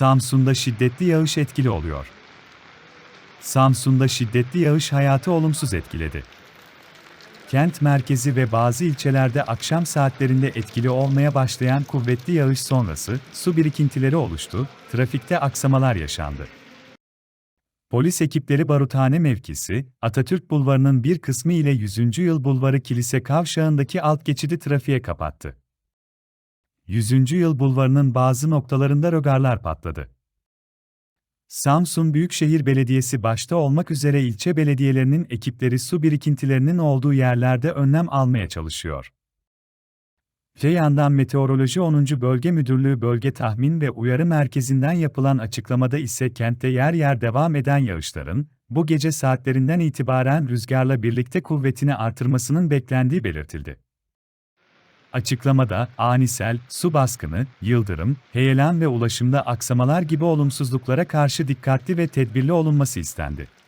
Samsun'da şiddetli yağış etkili oluyor. Samsun'da şiddetli yağış hayatı olumsuz etkiledi. Kent merkezi ve bazı ilçelerde akşam saatlerinde etkili olmaya başlayan kuvvetli yağış sonrası su birikintileri oluştu, trafikte aksamalar yaşandı. Polis ekipleri Baruthane mevkisi, Atatürk Bulvarı'nın bir kısmı ile 100. Yıl Bulvarı Kilise Kavşağı'ndaki alt geçidi trafiğe kapattı. 100. Yıl Bulvarı'nın bazı noktalarında rögarlar patladı. Samsun Büyükşehir Belediyesi başta olmak üzere ilçe belediyelerinin ekipleri su birikintilerinin olduğu yerlerde önlem almaya çalışıyor. Öte yandan Meteoroloji 10. Bölge Müdürlüğü Bölge Tahmin ve Uyarı Merkezi'nden yapılan açıklamada ise kentte yer yer devam eden yağışların, bu gece saatlerinden itibaren rüzgarla birlikte kuvvetini artırmasının beklendiği belirtildi. Açıklamada, anisel, su baskını, yıldırım, heyelan ve ulaşımda aksamalar gibi olumsuzluklara karşı dikkatli ve tedbirli olunması istendi.